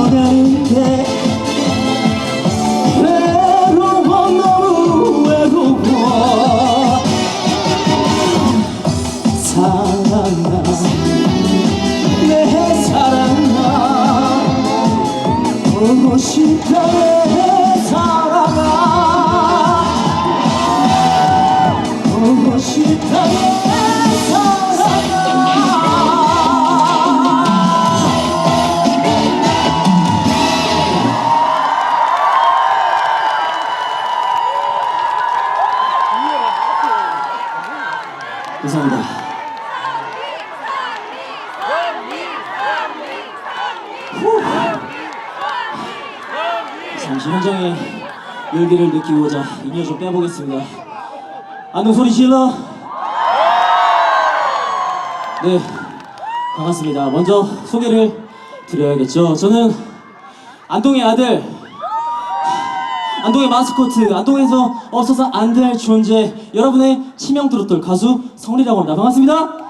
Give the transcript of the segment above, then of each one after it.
깊어가는데 열기를 느끼고자 인여 좀 빼보겠습니다. 안녕 소리 질러. 네, 반갑습니다. 먼저 소개를 드려야겠죠. 저는 안동의 아들, 안동의 마스코트, 안동에서 없어서 안 될 존재, 여러분의 치명 트로트 가수 성리라고 합니다. 반갑습니다.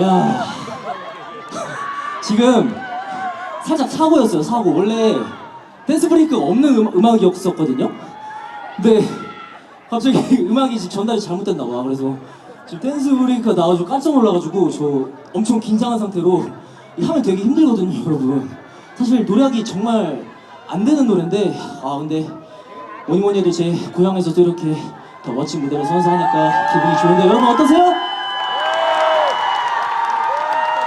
야, 지금 살짝 사고였어요. 사고. 원래 댄스 브레이크 없는 음, 음악이었었거든요. 근데 갑자기 음악이 지금 전달이 잘못됐나 봐. 그래서 지금 댄스 브레이크가 나와가지고 깜짝 놀라가지고 저 엄청 긴장한 상태로 하면 되게 힘들거든요, 여러분. 사실 노래하기 정말 안 되는 노래인데 아 근데 뭐니 뭐니 해도 제 고향에서도 이렇게 더 멋진 무대를 선사하니까 기분이 좋은데 여러분 어떠세요?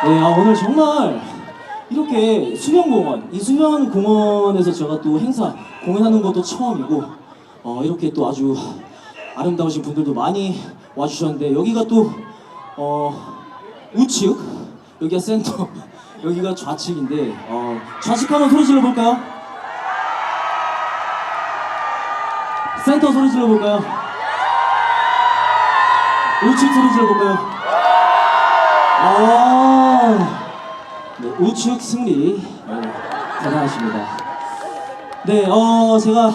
네, 아, 오늘 정말 이렇게 수면공원, 이 수면공원에서 제가 또 행사 공연하는 것도 처음이고, 어, 이렇게 또 아주 아름다우신 분들도 많이 와주셨는데, 여기가 또, 어, 우측, 여기가 센터, 여기가 좌측인데, 어, 좌측 한번 소리 질러볼까요? 센터 소리 질러볼까요? 우측 소리 질러볼까요? 아, 네, 우측 승리. 네, 대단하십니다. 네, 어, 제가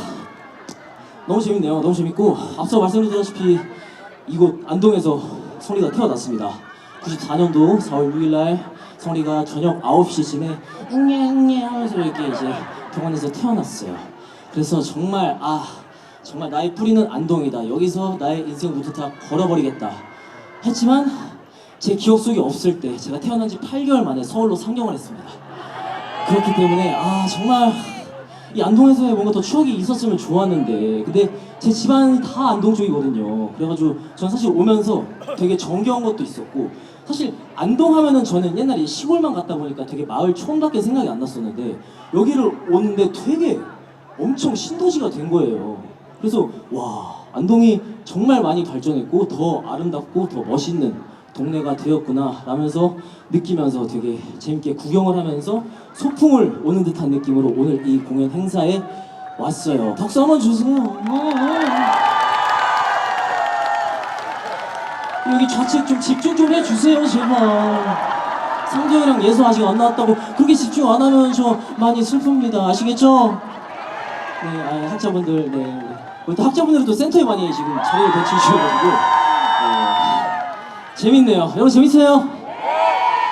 너무 재밌네요. 너무 재밌고, 앞서 말씀드렸다시피 이곳 안동에서 성리가 태어났습니다. 94년도 4월 6일날 성리가 저녁 9시쯤에 응애응애 하면서 이렇게 이제 병원에서 태어났어요. 그래서 정말, 아, 정말 나의 뿌리는 안동이다. 여기서 나의 인생부터 다 걸어버리겠다. 했지만 제 기억 속에 없을 때 제가 태어난 지 8개월 만에 서울로 상경을 했습니다. 그렇기 때문에 아 정말 이 안동에서의 뭔가 더 추억이 있었으면 좋았는데 근데 제 집안이 다 안동 쪽이거든요. 그래가지고 전 사실 오면서 되게 정겨운 것도 있었고 사실 안동 하면은 저는 옛날에 시골만 갔다 보니까 되게 마을 촌밖에 생각이 안 났었는데 여기를 오는데 되게 엄청 신도시가 된 거예요. 그래서 와 안동이 정말 많이 발전했고 더 아름답고 더 멋있는 동네가 되었구나 라면서 느끼면서 되게 재밌게 구경을 하면서 소풍을 오는 듯한 느낌으로 오늘 이 공연 행사에 왔어요. 박수 한번 주세요. 여기 좌측 좀 집중 좀 해주세요 제발. 상정이랑 예서 아직 안 나왔다고 그렇게 집중 안 하면 저 많이 슬픕니다. 아시겠죠? 네, 아, 학자분들, 네, 또 학자분들도 센터에 많이 지금 자리를 배치해주셔가지고 네, 재밌네요. 여러분 재밌어요?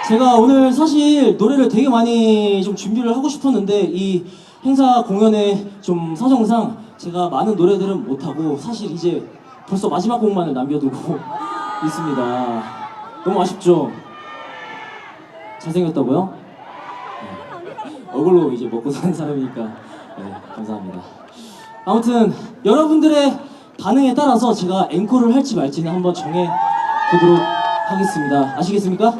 제가 오늘 사실 노래를 되게 많이 좀 준비를 하고 싶었는데 이 행사 공연의 좀 사정상 제가 많은 노래들은 못하고 사실 이제 벌써 마지막 곡만을 남겨두고 있습니다. 너무 아쉽죠? 잘생겼다고요? 네. 얼굴로 이제 먹고 사는 사람이니까 네, 감사합니다. 아무튼 여러분들의 반응에 따라서 제가 앵콜을 할지 말지는 한번 정해 보도록 하겠습니다. 아시겠습니까?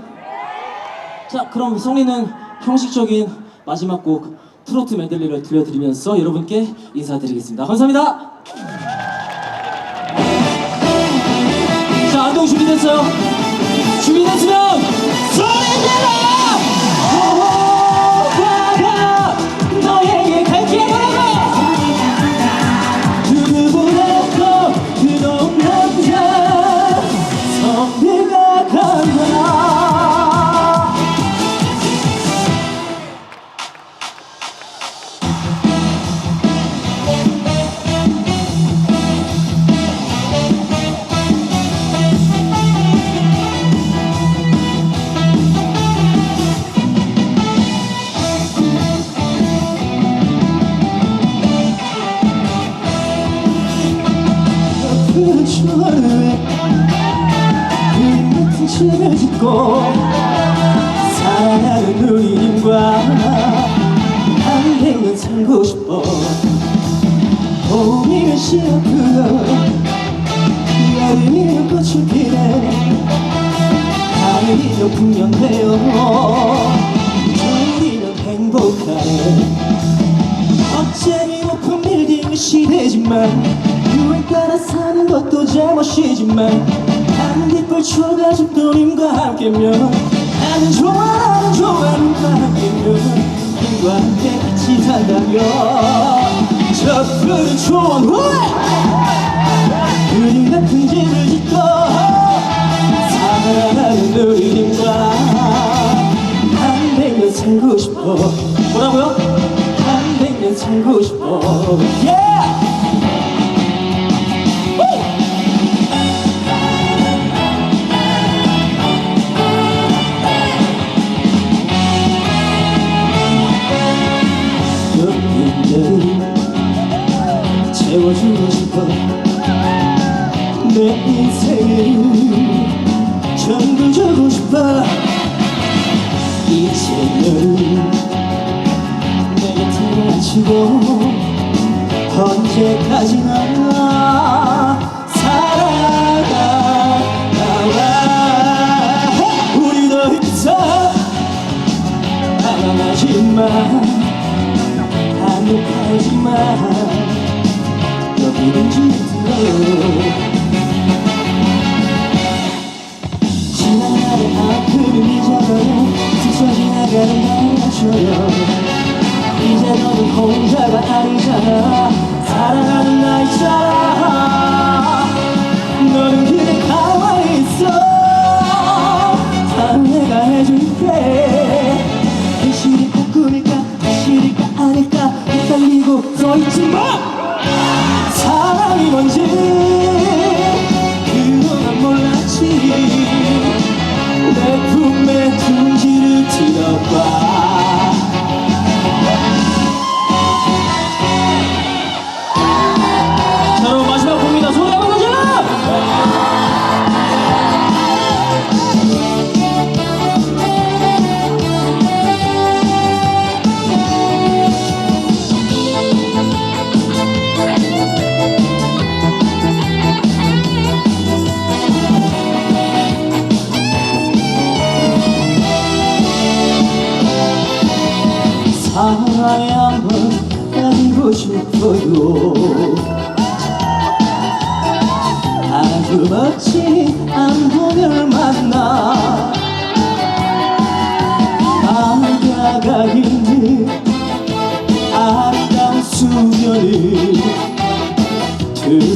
자, 그럼 성리는 형식적인 마지막 곡 트로트 메들리를 들려드리면서 여러분께 인사드리겠습니다. 감사합니다. 자, 안동 준비됐어요? 준비됐으면 추월에 그림 같은 집을 짓고 사랑하는 누님과 한백년 살고 싶어 봄이면 시어프어 여름이면 꽃을 피네 가을이면 풍년되어 겨울이면 행복하네 어차피 높은 빌딩 시대지만 따라 사는 것도 잘못이지만 한빛불 초가집 도님과 함께면 나는 좋아 나는 좋아 님과 함께면 님과 함께 같이 산다면 저 푸른 초원 후에 그림 같은 집을 짓고 사랑하는 누리님과 한 백년 살고 싶어 뭐라고요? 한 백년 살고 싶어 yeah! 가지마 사랑아 나와 우리 더 이상 바람하지마 반복하지마 여기는 지도 지난 날의 아픔을 잊어버려 스쳐 나가 는 날 맞춰요 이제 너는 혼자가 아니잖아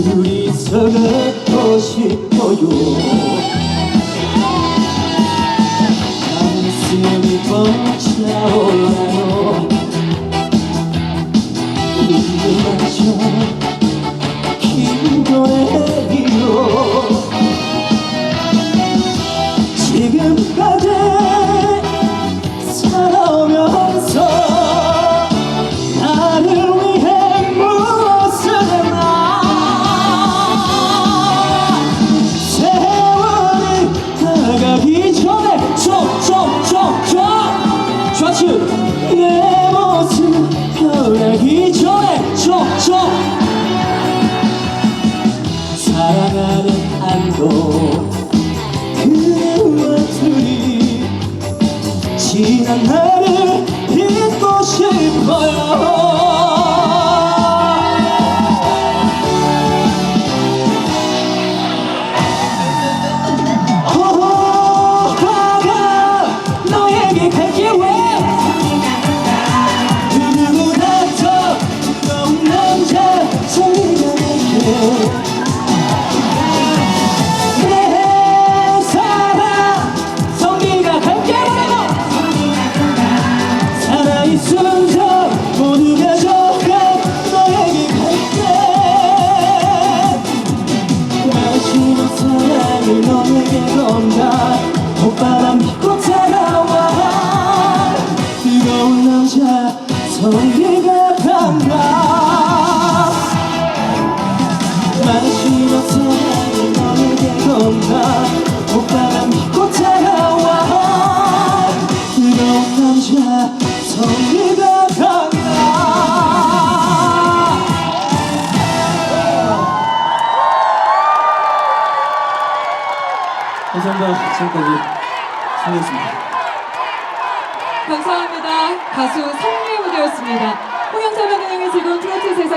둘이서 걷고 싶어요. 가슴이 벅차올라요? 눈이 맞춰 긴 노래요. 잊고 싶어요.